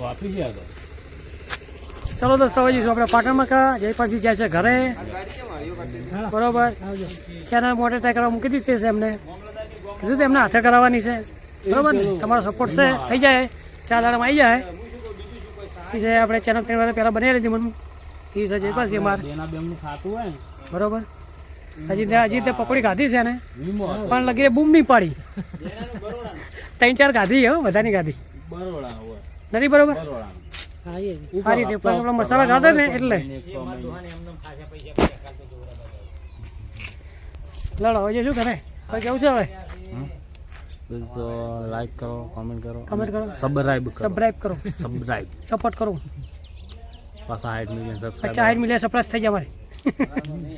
વાપરી ગયા તો. ચલો દોસ્તો હવે આપણે પાટણમાં કા જયપાલજી જાય છે ઘરે. બરોબર? ચેનલ મોટે કરવા મૂકી દીધી છે એમને. કીધું તો એમને હાથે કરાવવાની છે. બરોબર ને? તમારો સપોર્ટ છે. થઈ જાય. ચાર દાડામાં આવી જાય. એ છે આપણે ચેનલ ત્રણ વાર પહેલાં બનાવી લીધી મને એ છે જયપાલજી અમારે. બરોબર? હજી તે હજી તે પકોડી ખાધી છે ને પણ લગી બૂમ નહીં પાડી. ત્રણ ચાર ખાધી હો બધાની ખાધી. બરોડા નથી બરોબર? બરોડા આ રીતે મસાલા ખાધા ને એટલે. લડો હવે શું કરે હવે કેવું છે હવે? તો લાઈક કરો કમેન્ટ કરો કમેન્ટ કરો. સબસ્ક્રાઇબ કરો. સબસ્ક્રાઇબ કરો. સબસ્ક્રાઇબ સપોર્ટ કરો. પાછા 60 મિલિયન પચાસ સબસ્ક્રાઇબ સાઠ મિલિયન સરપ્રાઈઝ થઈ જાય મારે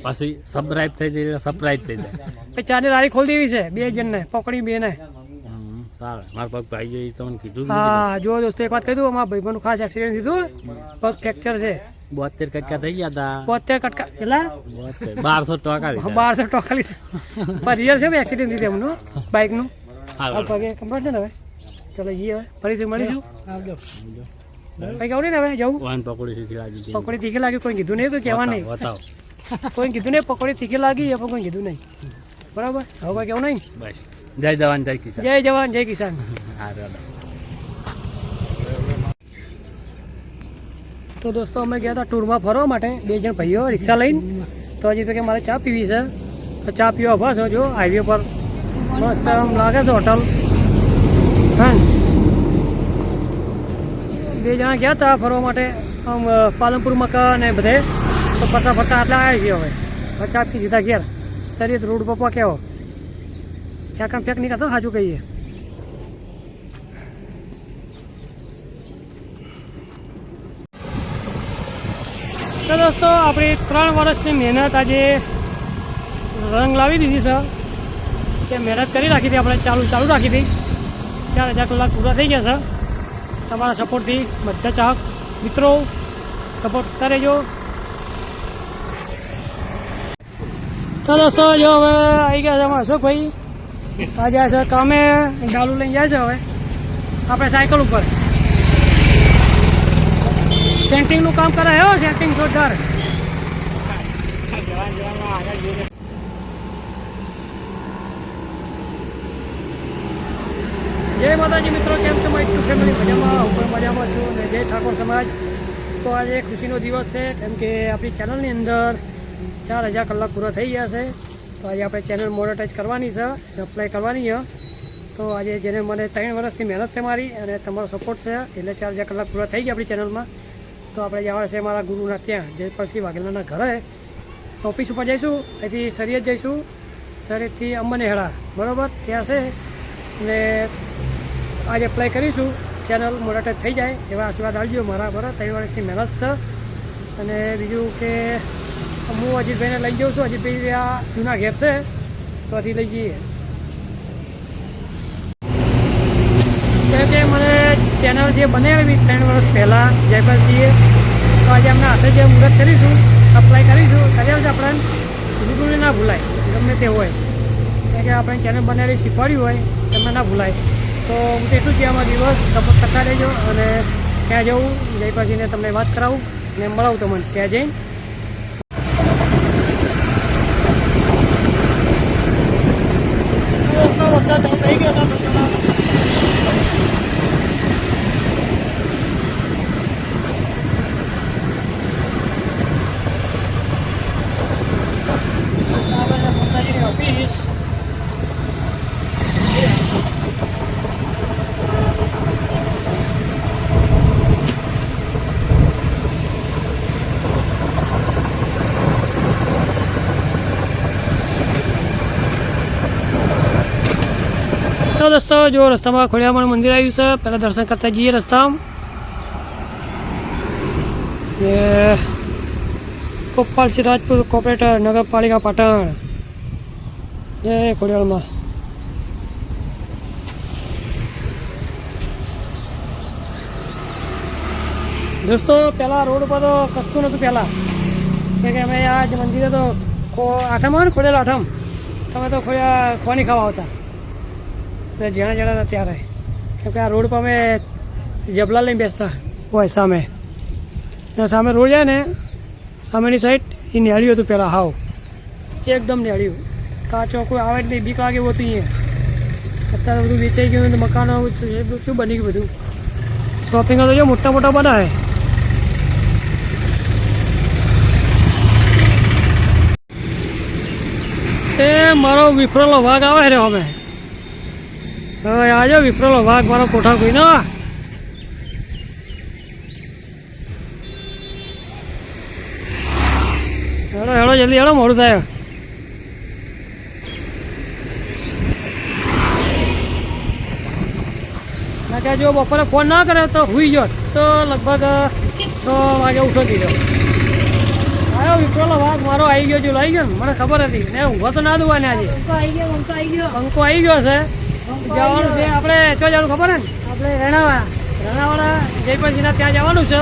પછી સબસ્ક્રાઇબ થઈ જાય સબસ્ક્રાઇબ થઈ જાય. પછી ચારની લારી ખોલી દેવી છે બે જણને પકડી બે ને મારા પગ ભાઈ ગઈ તમને કીધું હા જો દોસ્તો એક વાત કહી દઉં અમારા ભાઈબંધનું ખાસ એક્સિડન્ટ થયું પગ ફ્રેક્ચર છે. બોતેર કટકા થઈ ગયા હતા બોતેર કટકા કેટલા? બારસો ટકા બારસો ટકા લીધા. રિયલ છે એક્સિડન્ટ થયું એમનું બાઇકનું. પગે કમ્પ્લીટ છે ને હવે? ચાલો જઈએ હવે ફરીથી મળીશું. કઈ કહું નહીં ને હવે જવું. પકોડી સીધી લાગી પકોડી તીખી લાગી કોઈ કીધું નહીં તો કહેવા નહીં. બતાવો, કોઈ કીધું નહીં પકોડી તીખી લાગી એ પણ કોઈ કીધું નહીં. બરાબર? હવે કોઈ કેવું નહીં? બસ. જય જવાન જય કિસાન. જય જવાન જય કિસાન. તો દોસ્તો અમે ગયા હતા ટૂરમાં ફરવા માટે બે જણ ભાઈઓ રિક્ષા લઈને. તો હજી તો કે મારે ચા પીવી છે. તો ચા પીવા બસ જો હાઈવે પર. મસ્ત આમ લાગે છે હોટલ હા. બે જણા ગયા હતા ફરવા માટે આમ પાલનપુર મકા ને બધે. તો ફરતા ફરતા આટલા આવ્યા છીએ હવે. ચા પી સીધા ઘેર. શરીર રોડ પર પક્યાવો ફેંકમ ફેંક નહીં કરતો સાચું કહીએ. તો દોસ્તો, આપણી ત્રણ વર્ષની મહેનત આજે રંગ લાવી દીધી છે. કે મહેનત કરી રાખી હતી આપણે, ચાલુ ચાલુ રાખી હતી. ચાર હજાર કલાક પૂરા થઈ ગયા છે. તમારા સપોર્ટથી બધા ચાહક, મિત્રો, સપોર્ટ કરે જો તો દોસ્તો, જો હવે આવી ગયા છે અમારા અશોકભાઈ. આ જાય છે કામે ડાલુ લઈને જાય છે હવે. આપણે સાયકલ ઉપર. સેન્ટિંગનું કામ કરે હો સેન્ટિંગ જોરદાર. જય માતાજી મિત્રો, કેમ છો? મારી ફેમિલી મજામાં ઉપર મજામાં છું અને જય ઠાકોર સમાજ. તો આજે ખુશીનો દિવસ છે, કેમ કે આપણી ચેનલની અંદર ચાર હજાર કલાક પૂરા થઈ ગયા છે. તો આજે આપણે ચેનલ મોનેટાઈઝ કરવાની છે અપ્લાય કરવાની છે. તો આજે જેને મને ત્રણ વર્ષની મહેનત છે મારી અને તમારો સપોર્ટ છે, એટલે ચાર હજાર કલાક પૂરા થઈ ગયા આપણી ચેનલમાં તો આપણે જવાના છે મારા ગુરુના ત્યાં જે પરસી વાઘેલાના ઘરે. ઓફિસ ઉપર જઈશું, અહીંથી સરિયત જઈશું. સરિયતથી અંબને હેળા બરાબર? ત્યાં છે. અને આજે એપ્લાય કરીશું. ચેનલ મોનેટાઈઝ થઈ જાય, એવા આશીર્વાદ આવજો મારા બરાબર ત્રણ વર્ષની મહેનત છે. અને બીજું કે હું અજીતભાઈને લઈ જાઉં છું. અજીતભાઈ આ જૂના ઘેર છે, તો હજી લઈ જઈએ. કેમ કે મને ચેનલ જે બનાવી ત્રણ વર્ષ પહેલાં જયપાલસિંહે, તો આજે એમના હાથે જે મુહૂર્ત કરીશું અપ્લાય કરીશું, કર્યા છે આપણને બિલકુલ ના ભૂલાય, ગમે તે હોય. કારણ કે આપણે ચેનલ બનાવેલી શીખવાડ્યું હોય તમને ના ભૂલાય. તો હું તો એટલું જ કહેવામાં દિવસ સપોર્ટ કરતા રહેજો અને ત્યાં જવું, જયપાલસિંહને તમને વાત કરાવું ને મળાવું તમને ત્યાં જઈને. Sao cháu? તો જો રસ્તામાં ખોડિયામાં મંદિર આવ્યું છે, પહેલાં દર્શન કરતા જઈએ રસ્તામાં. એ ગોપાલસિંહ રાજપૂત કોર્પોરેટર, નગરપાલિકા પાટણ. જય ખોડિયાળમાં દોસ્તો, પહેલાં રોડ ઉપર તો કશું નહોતું પહેલાં. કે અમે આ જે મંદિરે તો આઠમ આવે ને ખોડેલો આઠમ, તમે તો ખોયા ખોની ખાવા આવતા. તો જણા જણા હતા ત્યારે. કેમ કે આ રોડ પર અમે જબલા લઈને બેસતા હોય સામે. ને સામે રોડ જાય ને, સામેની સાઈડ એ નેળ્યું હતું પહેલાં, હાવ. એકદમ નેળ્યું. કાચો કોઈ આવે જ નહીં, બીક લાગે એવું હતું અત્યારે બધું વેચાઈ ગયું ને મકાનો શું બની ગયું બધું? શોપિંગ તો જો મોટા મોટા બનાવે. એ મારો વિફરેલો વાઘ આવે રે અમે આજો વિપ્રલો વાઘ મારો કોઠા કોઈ ના હેડો હેડો જલ્દી હેડો મોડું થાય. ત્યાં જો બપોરે ફોન ના કરે તો હુઈ ગયો. તો લગભગ છ વાગે ઉઠો ગયો આવ્યો વિપ્રોલો વાઘ મારો આવી ગયો જો આવી ગયો મને ખબર હતી. ને ઊંઘો તો ના દુવાને આજે. અંકો આવી ગયો છે. જવાનું છે. આપણે ચો જવાનું ખબર ને આપણે રેણાવાળા રેણાવાળા જયપાલજીના ત્યાં જવાનું છે.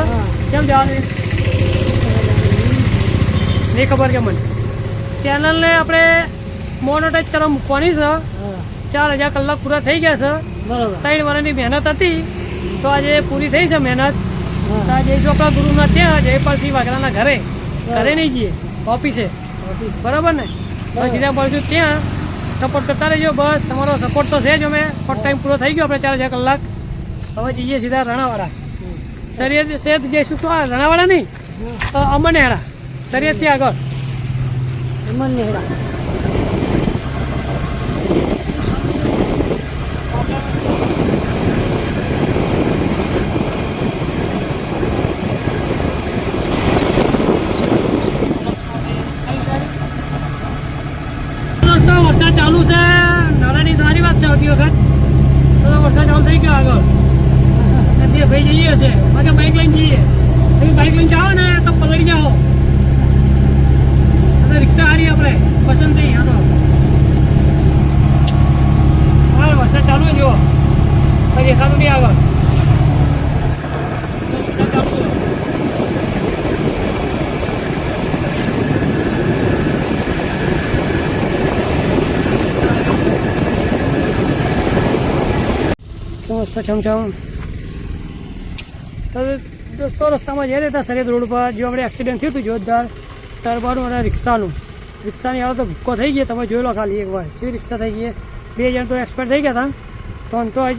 કેમ જવાનું? નહીં ખબર કે મને. ચેનલને આપણે મોનોટાઈઝ કરવા મૂકવાની છે. ચાર હજાર કલાક પૂરા થઈ ગયા છે. બરાબર. ત્રણ વર્ષની મહેનત હતી. તો આજે પૂરી થઈ છે મહેનત. જઈશું આપણા ગુરુના ત્યાં જયપાલસિંહ વાઘરાના ઘરે? ઘરે નહીં જઈએ. ઓફિસે. બરાબર ને? સીધા પડશું ત્યાં. સપોર્ટ કરતા રહેજો બસ. તમારો સપોર્ટ તો છે જ અમે. પણ ટાઈમ પૂરો થઈ ગયો આપણે ચાર હજાર કલાક. હવે જઈએ સીધા રણાવાળા શરીર શેત જઈશું તો આ રણાવાળા નહીં? અ, અમનેહડા શરીરથી આગળ. એમન નેહડા દોસ્તો વરસાદ ચાલુ છે. નાનાની નાની વાત છે આવતી વખત. તો વરસાદ ચાલુ થઈ ગયો આગળ. બે ભાઈ જઈએ છે બાકી બાઇક લઈને જઈએ. તમે બાઇક લઈને જાઓ ને, તો પલળી જાઓ. અને રિક્ષા હારી આપણે. પસંદ થઈ તો હા, વરસાદ ચાલુ જુઓ કઈ દેખાતું નહીં આગળ ચાલુ મસ્ત છમછમ. તો દોસ્તો, રસ્તામાં જઈ રહ્યા હતા સરહદ રોડ પર. જો આપણે એક્સિડન્ટ થયું હતું જોરદાર ટર્બાનું અને રિક્ષાનું. રિક્ષાની હાલત તો ભૂક્કો થઈ ગઈ તમે જોઈ લો ખાલી એકવાર કેવી રિક્ષા થઈ ગઈ બે જણ તો એક્સપર્ટ થઈ ગયા હતા. તો અંતો જ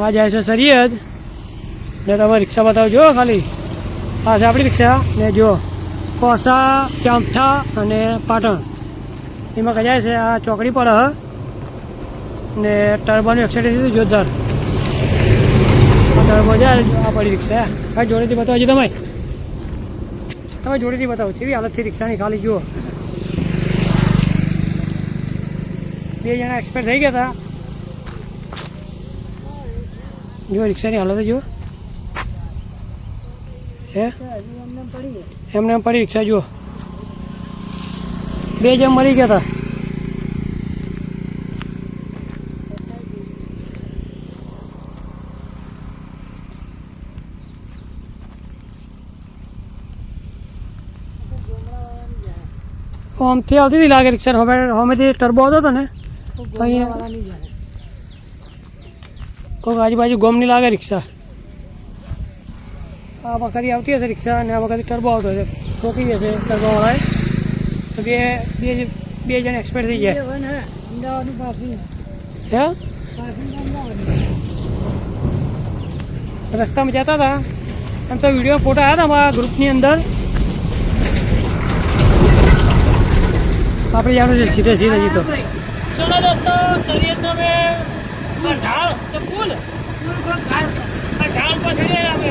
આ જાય છે સરહદ. ને તમે રિક્ષા બતાવો. જુઓ ખાલી. આ છે આપણી રિક્ષા. ને જુઓ. કોસા, ચામઠા અને પાટણ. એમાં કજાય છે આ ચોકડી પર. હ ને ટર્બોની એક્સાઇટ હતું જોરદાર. ટર્બો જાય આ પડી રિક્ષા હા. જોડેથી બતાવજો તમે તમે જોડેથી બતાવો, કેવી હાલતથી રિક્ષાની ખાલી જુઓ. બે જણા એક્સપાયર થઈ ગયા હતા. જો રિક્ષાની હાલત જુઓ. હે? એમને એમ પડી રિક્ષા જુઓ. બે જણ મરી ગયા હતા. આમથી આવતી હતી લાગે રિક્ષા હવે હમેથી ટર્બો આવતો હતો ને. તો અહીંયા નહીં કોઈક આજુબાજુ ગમની લાગે રિક્ષા. આ વખતે આવતી હશે રિક્ષા અને આ વખતે ટર્બો આવતો હશે. ઠોકી જશે ટર્બોવાળાએ તો બે બે બે જણ એક્સપર્ટ થઈ જાય હે. રસ્તામાં જતા હતા. એમ તો વીડિયો ફોટા આવ્યા હતા અમારા ગ્રુપની અંદર. આપણે જાણું છે, સીધે સીધે જીતો ચલો દોસ્તો શરીયતનો આ ઢાળ, તો પુલ પુલ પર ઢાળ ઢાળ પર ચડીએ અમે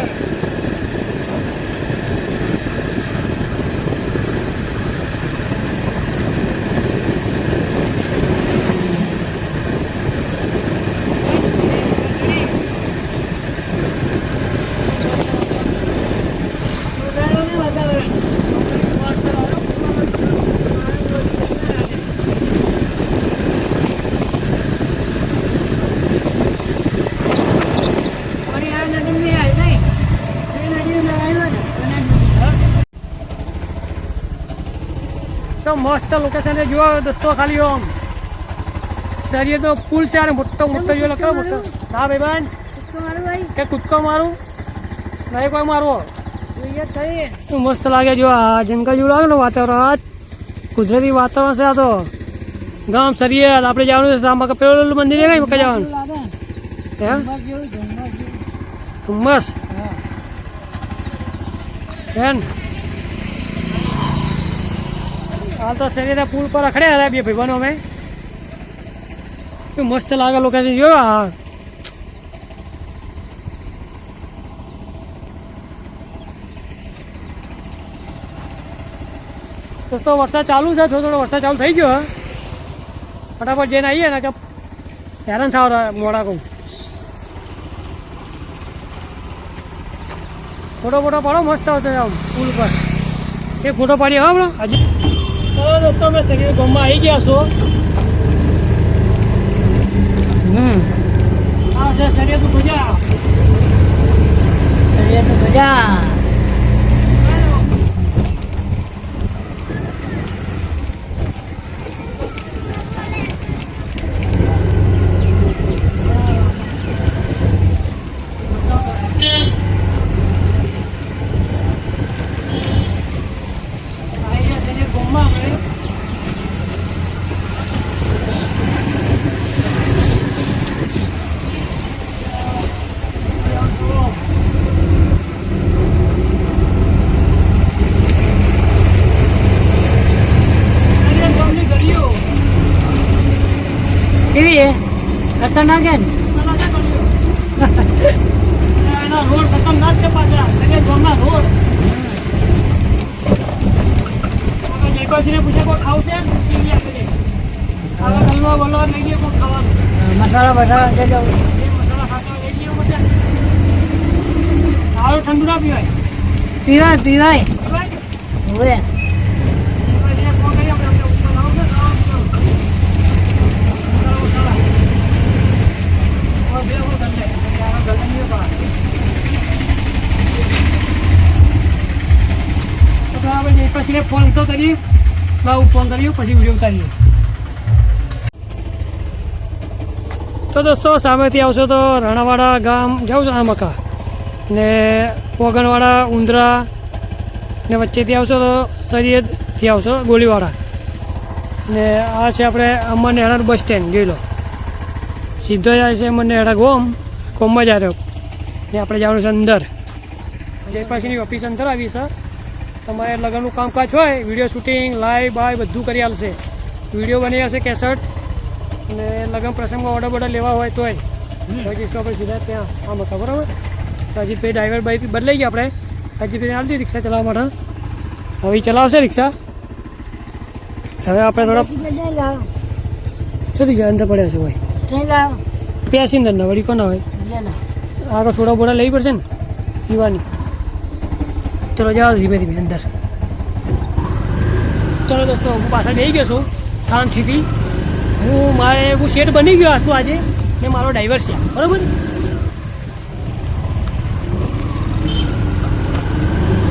અને આ નદી નહીં આવી નહીં એ નદી આવ્યો ને અને તો મસ્ત લોકેશન જુઓ દોસ્તો ખાલી આમ. તો પુલ છે અને મોટો મોટો જો લખો મોટો. હા ભાઈ ભાઈ. કે કૂદકો મારું? નહીં કોઈ મારવો. મસ્ત લાગે જો આ જંગલ જેવું લાગે ને વાતાવરણ? કુદરતી વાતાવરણ છે આ તો. ગામ સરીએ આપણે જવાનું છે આમાં પેલું મંદિર છે કઈ મકા જવાનું હે? ધુમ્મસ. બેન હાલ તો શરીરે પુલ પર રખડ્યા હતા બે ભાઈબંધો અમે. મસ્ત લાગે લોકેશન જો હા દોસ્તો વરસાદ ચાલુ છે, થોડો થોડો વરસાદ ચાલુ થઈ ગયો. ફટાફટ જઈને આવીએ ને કે હેરાન થાવ મોડા કહું. ફોટો ફોટો પાડો, મસ્ત આવશે આમ, પુલ પર. એક ફોટો પાડીએ, હા બરો હજી ચલો દોસ્તો અમે સગી ગામમાં આવી ગયા છો. હમ. આ છે શરીરનું ભુજા શરીરનું મજા આવી ગયા શરીર ગામમાં આપણે શરીર ગામની ગલીઓ કેવી છે ખતરનાક છે ને એના રોડ ખતરનાક છે પાછા એટલે ગામના રોડ જયપાલસિંહને પૂછે કોઈ કોઈ ખાવાનું મસાલા બસાલા લઈ આવું ઠંડુ ના પીવાય પીવાય. પીવાય? પીવાય? હવે પીવાય એટલે ફોન કરીએ આપણે આપણે ઉપર આવો ને, આવો, આવો. મસાલા, મસાલા. હવે બે વખત ગલ્લે. તો જયપાલસિંહને ફોન તો કરીએ બહુ ફોન કર્યો પછી વીડિયો ઉતારીએ તો દોસ્તો, સામેથી આવશો તો રાણાવાડા ગામ જાઉં છો મકા ને પોગણવાડા, ઉંદરા ને વચ્ચેથી આવશો તો સરિયદથી આવશો, ગોળીવાડા. ને આ છે આપણે અમર નેહડા બસ સ્ટેન્ડ, જોઈ લો. સીધો જાય છે અમર નેહડા ગોમ. ગોમમાં જ આવ્યો ને આપણે જવાનું છે અંદર. જયપાસીની ઓફિસ અંદર આવી છે તમારે લગ્નનું કામકાજ હોય વીડિયો શૂટિંગ લાઈવ બાય બધું કરી આલશે. વીડિયો બની જશે કેસેટ અને લગ્ન પ્રસંગમાં ઓર્ડર બોર્ડર લેવા હોય તોય. પછી શું આપણે સીધા ત્યાં. આમ હતા બરાબર? તો હજી પછી ડ્રાઈવર બાઈક બદલાઈ ગયા આપણે. હજી પછી આવી રિક્ષા ચલાવવા માટે. હવે ચલાવશે રિક્ષા. હવે આપણે થોડા શું થઈ જાય અંદર પડ્યા છે ભાઈ? પેસેન્જર ના વળી કોના હોય? આગળ સોડા બોડા લેવી પડશે ને? પીવાની. ચલો, જાઓ ધીમે ધીમે અંદર. ચલો દોસ્તો, હું પાછળ લઈ ગયો છું, શાંતિથી. હું, મારે, હું શેઠ બની ગયો છું આજે? ને મારો ડ્રાઈવર છે. બરાબર?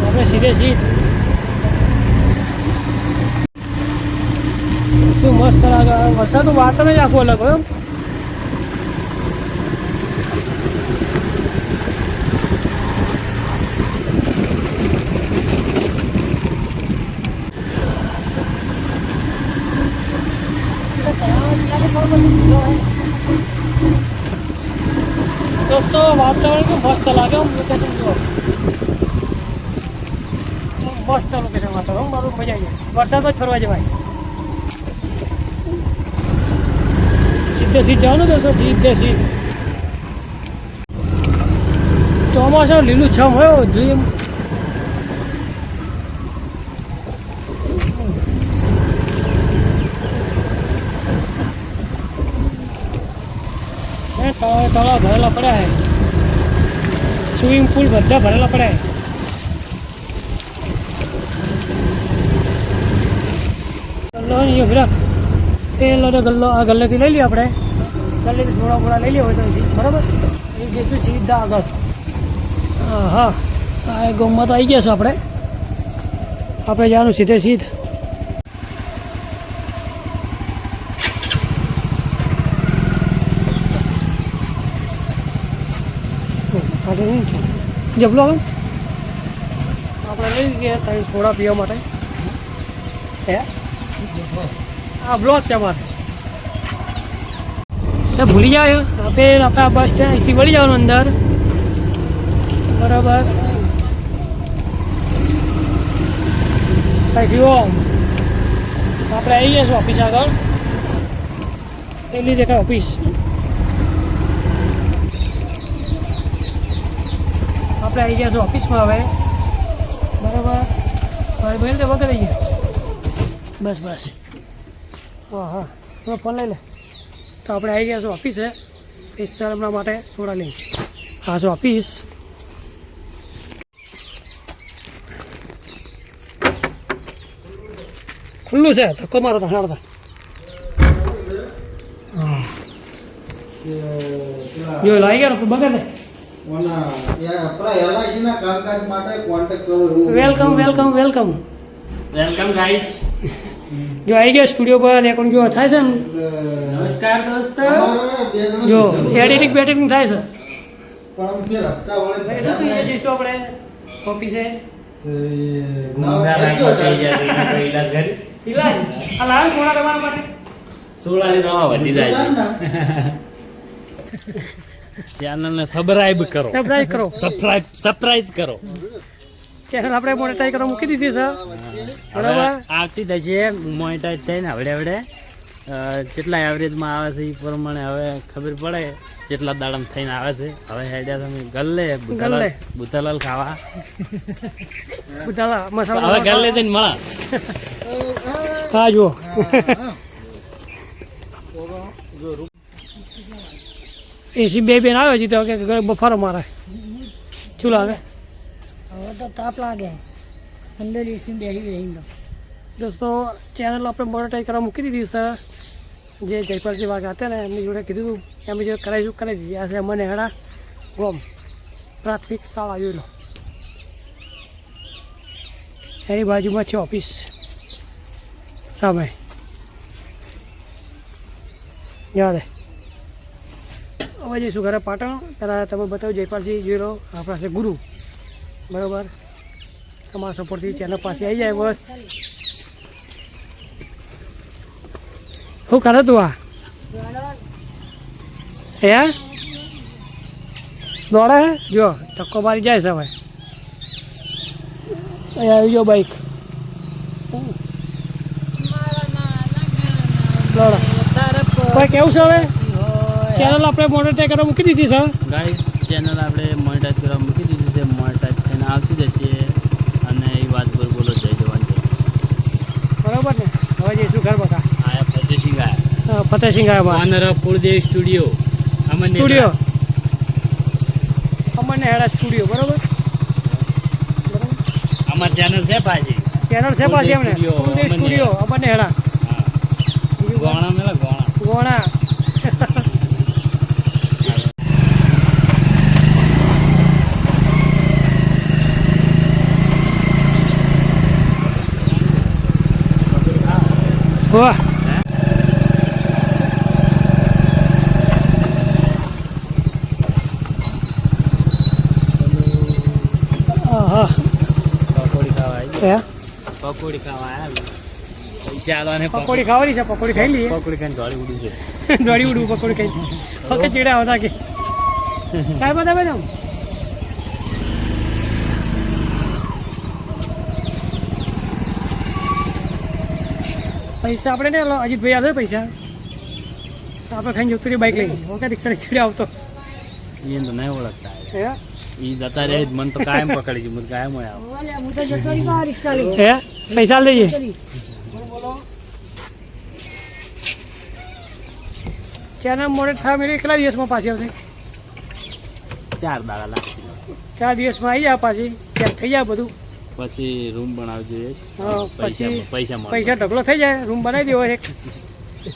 આપણે સીધે સીધ. મસ્ત લાગે. વરસાદ વાતાવરણ જ આખું અલગ હોય એમ. દોસ્તો વાતાવરણ મસ્ત લાગે હું લોકેશન જુઓ મસ્ત લોકેશન વાતાવરણ મારું મજા આવી જાય. વરસાદમાં જ ફરવા જવાય. સીધે સીધ જવાનું દોસ્તો સીધે સીધ. ચોમાસા લીલું છમ હોય બધું તળાવ તળાવ ભરેલા પડ્યા હે સ્વિમિંગ પુલ બધા ભરેલા પડે. ગલ્લો ને વિરાટ એ લોટો ગલ્લો, આ ગલ્લેથી લઈ લઈએ આપણે. ગલ્લેથી થોડા થોડા લઈ લઈએ હોય તો બરાબર? એ જઈશું સીધા આગળ. હા હા આ ગામમાં તો આવી ગયા છો આપણે. આપણે જવાનું સીધે સીધ. નહીં જબલો આવે આપણે લઈ ગયા ત્યાં સોડા પીવા માટે. હે? આ બ્લોક છે અમારે. તો ભૂલી જાય આપણે આપણા બસ સ્ટેન્ડ અહીંથી વળી જવાનું અંદર. બરાબર. ઓમ આપણે આવી જઈશું ઓફિસ આગળ. પેલી દેખાય ઓફિસ આપણે આવી ગયા છો ઓફિસમાં હવે. બરાબર? ભાઈ ભાઈ તે વગર ગયા બસ બસ. હા હા. તમે ફોન લઈ લે. તો આપણે આવી ગયા છો ઓફિસે. પિસ્તાળ હમણાં માટે સોડા લઈ હા છો ઓફિસ. ખુલ્લું છે, ધક્કો મારો તો હાડતા. હા. લાવી ગયા બગર welcome welcome welcome welcome guys જો આવી ગયા સ્ટુડિયો પર રેકોર્ડ જો થાય છે ને? નમસ્કાર દોસ્તો. જો એડિટિંગ બેડિટિંગ થાય છે. પણ અમે હપ્તા વળે એટલે તો અહીંયા જઈશું આપણે. ઓફિસે. તો એ ના દવા વધી જાય છે. ચેનલને સબસ્ક્રાઇબ કરો. સબસ્ક્રાઇબ કરો. સબસ્ક્રાઇબ સરપ્રાઈઝ કરો. ચેનલ આપણે મોનેટાઈઝ કરવા મૂકી દીધી છે બરાબર? આવતી થશે મોનેટાઈઝ થઈને હવડે હવડે. જેટલા એવરેજમાં આવે છે એ પ્રમાણે હવે ખબર પડે જેટલા દાડમ થઈને આવે છે. હવે હેડ્યા તમે ગલ્લે ગલ્લે. બુધાલાલ ખાવા. બધા હવે ગલ્લે જઈને મળે. હા જુઓ. એસી બે બેન આવે છે તો કે ઘરે બફારો મારે. શું લાગે હવે તો તાપ લાગે. અંદર એસી બેસી બેસી તો. દોસ્તો ચેનલ આપણે મોનેટાઈઝ કરવા મૂકી દીધી સર જે જયપાલજી વાઘ હતા ને એમની જોડે કીધું હતું એમની જોડે કરાવીશું કરાવી દીધી. આ છે અમને હેડા ગોમ. પ્રાથમિક શાળા આવ્યું લો એની બાજુમાં છે ઓફિસ. સામે. જવા દે હવે જઈશું ઘરે પાટણ. પહેલાં તમે બતાવો જયપાલજી જોઈ લો આપણા છે ગુરુ. બરાબર? તમારા સપોર્ટથી ચેનલ પાસે આવી જાય બસ. શું કરે તું આ? હે? દોડે? જો ધક્કો મારી જાય છે હવે. અહીં આવી જાઓ બાઈક દોડો. કોઈ કેવું છે હવે? ચેનલ આપણે મોનેટાઈઝ કરવા મૂકી દીધી છે ગાઈસ ચેનલ આપણે મોનેટાઈઝ કરવા મૂકી દીધી છે મોનેટાઈઝ થઈને આવતી જશે. અને એ વાત પર બોલો જય જવાન બરાબર ને? હવે જઈશું ઘર બકા. આયા ફતેસિંહ આયા ફતેહસિંહ આયા owner of Kuldev studio Aman studio અમરને હેડા સ્ટુડિયો બરાબર? અમાર ચેનલ છે પાછી. ચેનલ છે પાછી એમને. સ્ટુડિયો, અમરને હેડા ગોણા મેલા ગોણા. ગોણા. વાહ. પકોડી ખાવા? પકોડી પકોડી ખાવાની છે પકોડી ખાઈ લઈએ. પકોડી ખાઈને દોડી ઉડી છે. દોડી ઉડું પકોડી ખાઈ. ઓકે ચીડા હતા કે. કાંઈ બતાવે પૈસા આપણે ને લો, અજીતભાઈ આવે પૈસા. તો આપણે ખાઈને જતું રહી બાઈક લઈને ઓકે રિક્ષા ચીડે આવતો. એ તો નહીં ઓળખતા એ જતા રહે મન તો કાયમ પકડી છે મને કાયમ હોય હું હે? પૈસા લઈએ ચાના મોડે થયા મેં કેટલા દિવસમાં પાછી આવશે? ચાર દાડા લાગશે. ચાર દિવસમાં આવી જાય પાછી. ત્યાં થઈ જાય બધું. પછી રૂમ બનાવી જોઈએ પૈસા પછી પૈસા પૈસા ઢગલો થઈ જાય રૂમ બનાવી દેવો એક.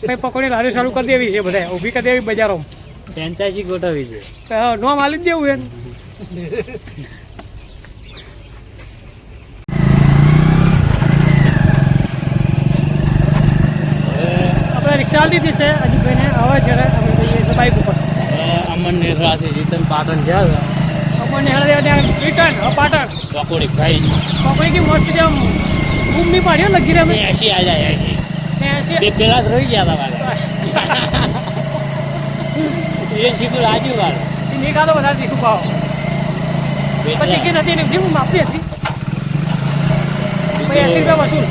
પછી પકોડી લારી ચાલુ કરી દેવી છે બધા ઊભી કરી દેવી બજારો ફ્રેન્ચાઇઝી ગોઠવી છે. નો માલી દેવું એમ આપણે રિક્ષા આલી દીધી છે ભાઈને આવે છે અમે જઈએ બાઈક ઉપર. અમન નિર્વાથી જીતન પાટણ ગયા હતા. ત્યાં રિટર્ન પાટણ. પકોડી ખાઈ પકડી કે મસ્ત જેમ બૂમ નહીં પાડ્યો લગી રહે એસી આ જાય એસી. બે પેલા રહી ગયા હતા મારે એ શીખું રાજુ વાર નહીં ખાતો વધારે તીખું ભાવ પછી કે નથી એની જેવું માફી હતી. પછી એસી રૂપિયા વસૂલ.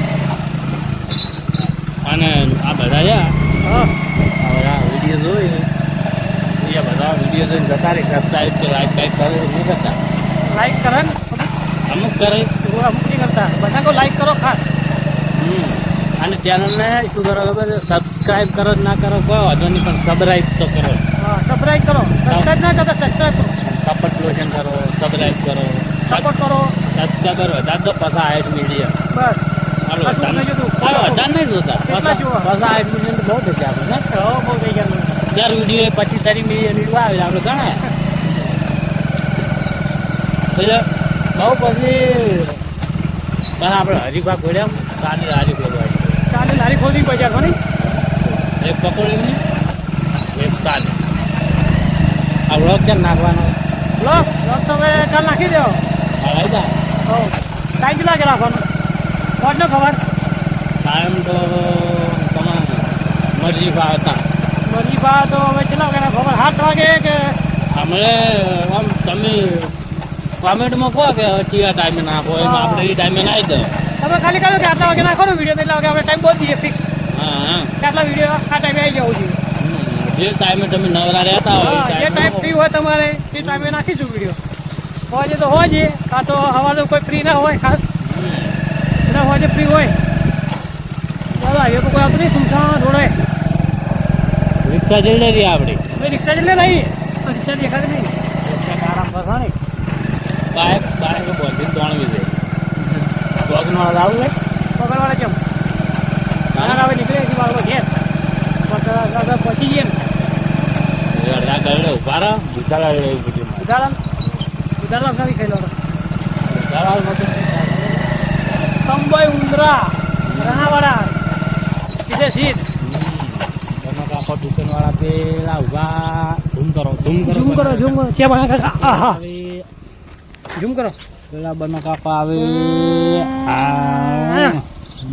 અને આ બધા છે હા. બધા વીડિયો જોઈ વીડિયો જોઈને જતા રહે સબસ્ક્રાઈબ કે લાઈક કાંઈક કરે નહીં કરતા. લાઈક કરે ને? અમુક કરે. અમુક નહીં કરતા. બધા કો લાઈક કરો ખાસ. હમ. અને ચેનલને શું કરો ખબર સબસ્ક્રાઈબ કરો જ ના કરો કોઈ વાંધો નહીં પણ સબસ્ક્રાઈબ તો કરો. સબસ્ક્રાઈબ કરો. સબસ્ક્રાઈબ ના કરતા સબસ્ક્રાઈબ કરો. સપોર્ટ લોશન કરો સબસ્ક્રાઈબ કરો. સપોર્ટ કરો. સબસ્ક્રાઈબર વધારે તો પાછા આવે મીડિયા બસ. ગયા વીડિયો પચીસ તારીખ મિલિયન વીડિયો આવે આપણે ગણાય. બહુ પછી પણ આપણે હરીફા ખોલ્યા સારી હારી ખોલવા ચાલે લારી ખોલી બજાર નહીં એક પકોડીની એક સાલી. આ વ્લોગ કેમ નાખવાનો? બ્લોક બ્લોક તમે કાલ નાખી દો હા લઈ જા હો ટાઈમ કેટલા કે રાખવાનો? કોણ ને ખબર? ટાઈમ તો મરજી ભાવતા મરજી ભાવ તો હવે કેટલા વાગ્યાના? ખબર? સાત વાગે કે? હમણે આમ તમે કોમેન્ટમાં કહો કે કયા ટાઈમે નાખો એમ આપણે એ ટાઈમે નાખી દો તમે ખાલી કહો કે આટલા વાગે નાખો ને વીડિયો એટલા વાગે આપણે ટાઈમ બહુ દઈએ ફિક્સ હા હા. આટલા વીડિયો આ ટાઈમે આવી જવું જોઈએ. જે ટાઈમે તમે નવરા રહેતા હોય જે ટાઈમ ફ્રી હોય. તમારે એ ટાઈમે નાખીશું વીડિયો હોય તો હોય કાં તો હવાનો કોઈ ફ્રી ના હોય ખાસ. હોય ફ્રી હોય. દાદા હાઈવે પર કોઈ આવતું નહીં સુમસાન રોડે. રિક્ષા જઈને રહી આપણે. રિક્ષા જઈને નહીં રિક્ષા દેખાતી નહીં. આરામ ફસાણી બાઇક બાઇક બોલથી દોણવી છે પગનો આવું છે પગારવાળા કેમ? ના આવે નીકળે છે બાળકો આગળ પહોંચી જઈએ ને. અડધા કરડે ઊભા રહો. ઉદાહરણ ઉદાહરણ નથી ખાઈ લો. કંબોઈ ઉંદરા રણાવાડા કીધે સીધ આખો દુકાન વાળા પેલા ઊભા ઝૂમ કરો ઝૂમ કરો. ઝૂમ કરો ઝૂમ કરો ક્યાં બના આહા. ઝૂમ કરો. પેલા બનો કાપા આવે. આ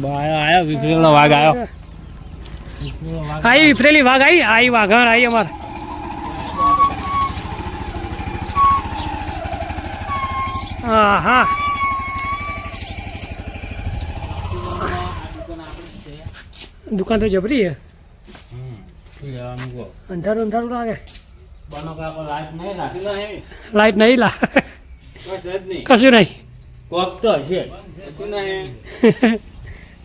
બાયો આયો વિખરેલો વાઘ આયો. આઈ વિફરેલી વાઘ આઈ. આઈ વાઘણ આઈ અમાર. હા દુકાન તો જબરી કહો? અંધારું અંધારું લાગે. લાઈટ નહીં રાખી? લાઈટ નહીં લા કશું નહીં. કોક તો હશે.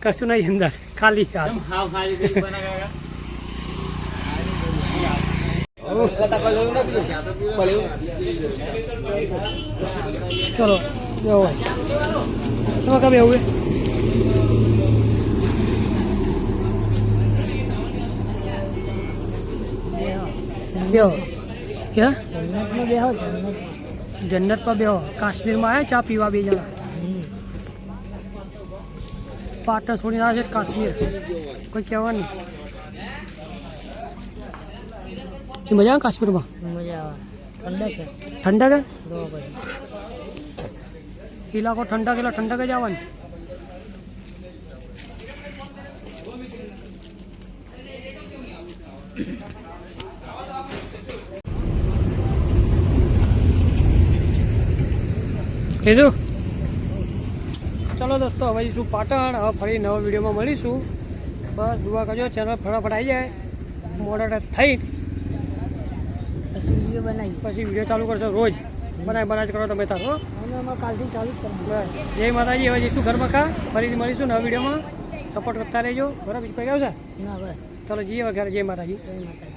કશું નહીં અંદર. ખાલી હાથ. કેમ હાવ ખાલી કરી બનો કાકા? ચલો તમે કবে આવું બેહો. કે જન્નતમાં બેહો જન્નતમાં બેહો. કાશ્મીરમાં આવ્યા ચા પીવા બે જણા? પાટણ છોડીને આવે છે કાશ્મીર. કોઈ કહેવાનું? શું મજા આવે કાશ્મીરમાં? મજા આવે. ઠંડક ઠંડક? બરોબર. ઠંડક એટલે ઠંડક જ આવવાની. લીધું ચલો દોસ્તો હવે જઈશું પાટણ. હવે ફરી નવા વિડીયોમાં મળીશું. બસ દુઆ કરજો ચેનલ ફટાફટ આવી જાય. મોડર થઈ. પછી વીડિયો બનાવી પછી વીડિયો ચાલુ કરશો રોજ. બનાય બનાજ કરો તમે તારો હો? કાલથી ચાલુ જ બસ. જય માતાજી હવે જઈશું ઘરમાં કા ફરીથી મળીશું નવા વિડીયોમાં. સપોર્ટ કરતા રહેજો. બરાબર બીજું કંઈ આવશે? ના બસ. ચલો જઈએ વગેરે જય માતાજી. જય માતા